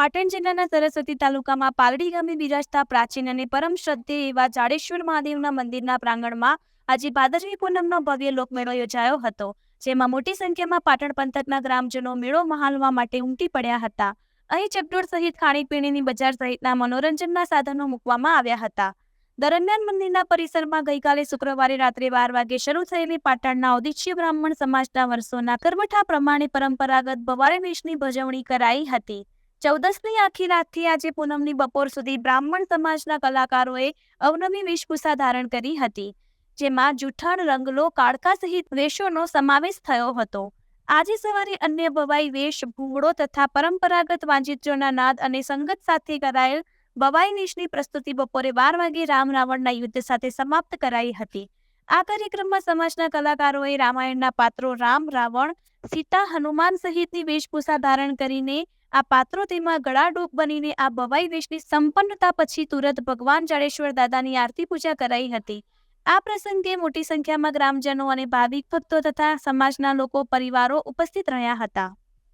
પાટણ જિલ્લાના સરસ્વતી તાલુકામાં પાલડી ગામે બિરાજતા પ્રાચીન અને પરમ શ્રદ્ધે એવા જાડેશ્વર મહાદેવના મંદિરના પ્રાંગણમાં આજે ભાદરવી પૂનમનો ભવ્ય લોકમેળો યોજાયો હતો, જેમાં મોટી સંખ્યામાં પાટણ પંથકના ગ્રામજનો મેળો મહાલવા માટે ઉમટી પડ્યા હતા. અહીં ચકડોળ સહિત ખાણીપીણીની બજાર સહિતના મનોરંજનના સાધનો મૂકવામાં આવ્યા હતા. દરમિયાન મંદિરના પરિસરમાં ગઈકાલે શુક્રવારે રાત્રે બાર વાગે શરૂ થયેલી પાટણના ઔદિશ્ય બ્રાહ્મણ સમાજના વર્ષોના કરવઠા પ્રમાણે પરંપરાગત ભવારે વેશની ભજવણી કરાઈ હતી. ચૌદસની આખી રાતથી આજે પૂનમની બપોર સુધી બ્રાહ્મણ સમાજના કલાકારોએ અવનવી વેશભૂષા ધારણ કરી હતી, જેમાં જૂઠાણ રંગલો, કાળકા સહિત વેશોનો સમાવેશ થયો હતો. આજે સવારે અન્ય બવાઈ વેશ ભૂંગળો તથા પરંપરાગત વાંજિત્રોના નાદ અને સંગત સાથે કરાયેલ બવાઈ નિશની પ્રસ્તુતિ બપોરે બાર વાગે રામ રાવણના યુદ્ધ સાથે સમાપ્ત કરાઈ હતી. આ કાર્યક્રમમાં સમાજના કલાકારોએ રામાયણના પાત્રો રામ, રાવણ, સીતા, હનુમાન સહિતની વેશભૂષા ધારણ કરીને આ પાત્રો તેમાં ગળાડૂબ બનીને આ બવાઈ વેશની સંપન્નતા પછી તુરત ભગવાન જાડેશ્વર દાદાની આરતી પૂજા કરાઈ હતી. આ પ્રસંગે મોટી સંખ્યામાં ગ્રામજનો અને ભાવિક ભક્તો તથા સમાજના લોકો, પરિવારો ઉપસ્થિત રહ્યા હતા.